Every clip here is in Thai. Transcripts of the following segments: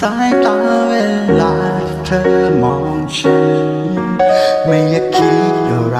สายตาเวลาเธอมองฉัน ไม่อยากคิดอะไร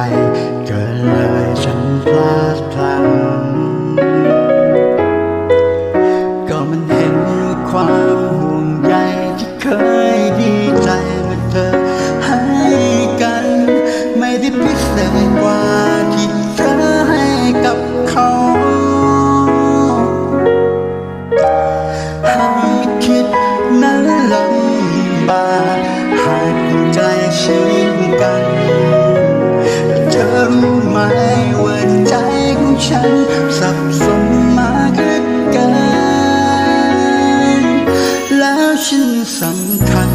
สับสนมาคือกันแล้วฉันสำคัญ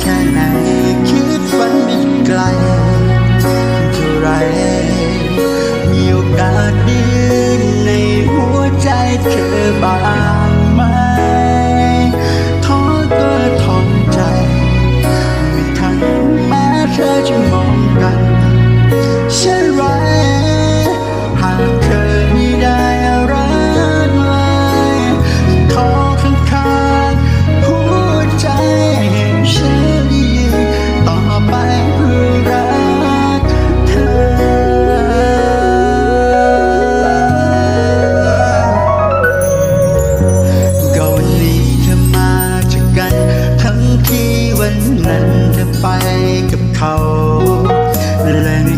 แค่ไหนคิดฝันอีกไกลเท่าไรมีโอกาสยืนในหัวใจเธอบ้าง นั้นเธอไปกับเขาและไม่